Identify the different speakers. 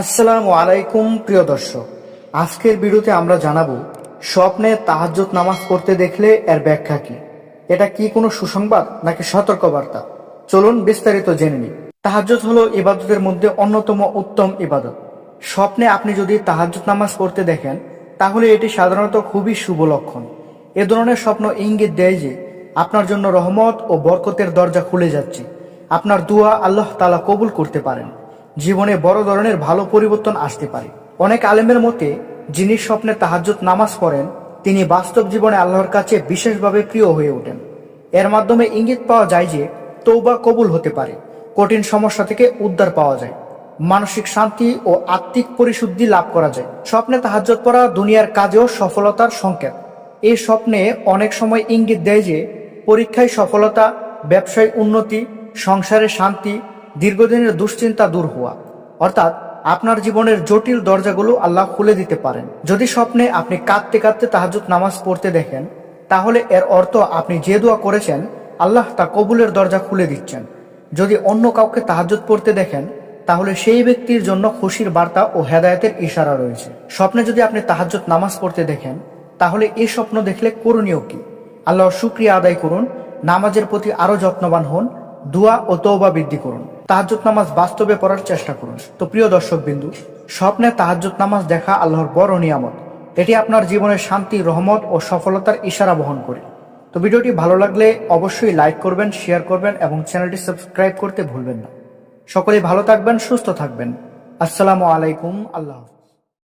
Speaker 1: আসসালামু আলাইকুম, প্রিয় দর্শক। আজকের ভিডিওতে আমরা জানাব, স্বপ্নে তাহাজ্জুদ নামাজ পড়তে দেখলে এর ব্যাখ্যা কি? এটা কি কোনো সুসংবাদ নাকি সতর্কবার্তা? চলুন বিস্তারিত জেনে নিই। তাহাজ্জুদ হলো ইবাদতের মধ্যে অন্যতম উত্তম ইবাদত। স্বপ্নে আপনি যদি তাহাজ্জুদ নামাজ পড়তে দেখেন, তাহলে এটি সাধারণত খুবই শুভ লক্ষণ। এ ধরনের স্বপ্ন ইঙ্গিত দেয় যে, আপনার জন্য রহমত ও বরকতের দরজা খুলে যাচ্ছে। আপনার দুয়া আল্লাহ তালা কবুল করতে পারেন। জীবনে বড় ধরনের ভালো পরিবর্তন আসতে পারে। অনেক আলেমের মতে, যিনি স্বপ্নে তাহাজ্জুদ নামাজ পড়েন, তিনি বাস্তব জীবনে আল্লাহর কাছে বিশেষভাবে প্রিয় হয়ে ওঠেন। এর মাধ্যমে ইঙ্গিত পাওয়া যায় যে তৌবা কবুল হতে পারে, কঠিন সমস্যা থেকে উদ্ধার পাওয়া যায়, মানসিক শান্তি ও আত্মিক পরিশুদ্ধি লাভ করা যায়। স্বপ্নে তাহাজ্জুদ পড়া দুনিয়ার কাজেও সফলতার সংকেত। এই স্বপ্নে অনেক সময় ইঙ্গিত দেয় যে, পরীক্ষায় সফলতা, ব্যবসায় উন্নতি, সংসারে শান্তি দীর্ঘদিনের দুশ্চিন্তা দূর হওয়া। অর্থাৎ আপনার জীবনের জটিল দরজাগুলো আল্লাহ খুলে দিতে পারেন। যদি স্বপ্নে আপনি কাঁদতে কাঁদতে তাহাজুদ নামাজ পড়তে দেখেন, তাহলে এর অর্থ আপনি যে দোয়া করেছেন, আল্লাহ তা কবুলের দরজা খুলে দিচ্ছেন। যদি অন্য কাউকে তাহাজুদ পড়তে দেখেন, তাহলে সেই ব্যক্তির জন্য খুশির বার্তা ও হেদায়তের ইশারা রয়েছে। স্বপ্নে যদি আপনি তাহাজ্জুদ নামাজ পড়তে দেখেন, তাহলে এই স্বপ্ন দেখলে করণীয় কি? আল্লাহর শুক্রিয়া আদায় করুন, নামাজের প্রতি আরও যত্নবান হন, দোয়া ও তৌবা বৃদ্ধি করুন। তাহাজ্জুদ নামাজ বাস্তবে পড়ার চেষ্টা করুন। তো প্রিয় দর্শক বিন্দু স্বপ্নে তাহাজুত নামাজ দেখা আল্লাহর বড় নিয়ামত। এটি আপনার জীবনের শান্তি, রহমত ও সফলতার ইশারা বহন করে। তো ভিডিওটি ভালো লাগলে অবশ্যই লাইক করবেন, শেয়ার করবেন এবং চ্যানেলটি সাবস্ক্রাইব করতে ভুলবেন না। সকলেই ভালো থাকবেন, সুস্থ থাকবেন। আসসালামু আলাইকুম, আল্লাহ।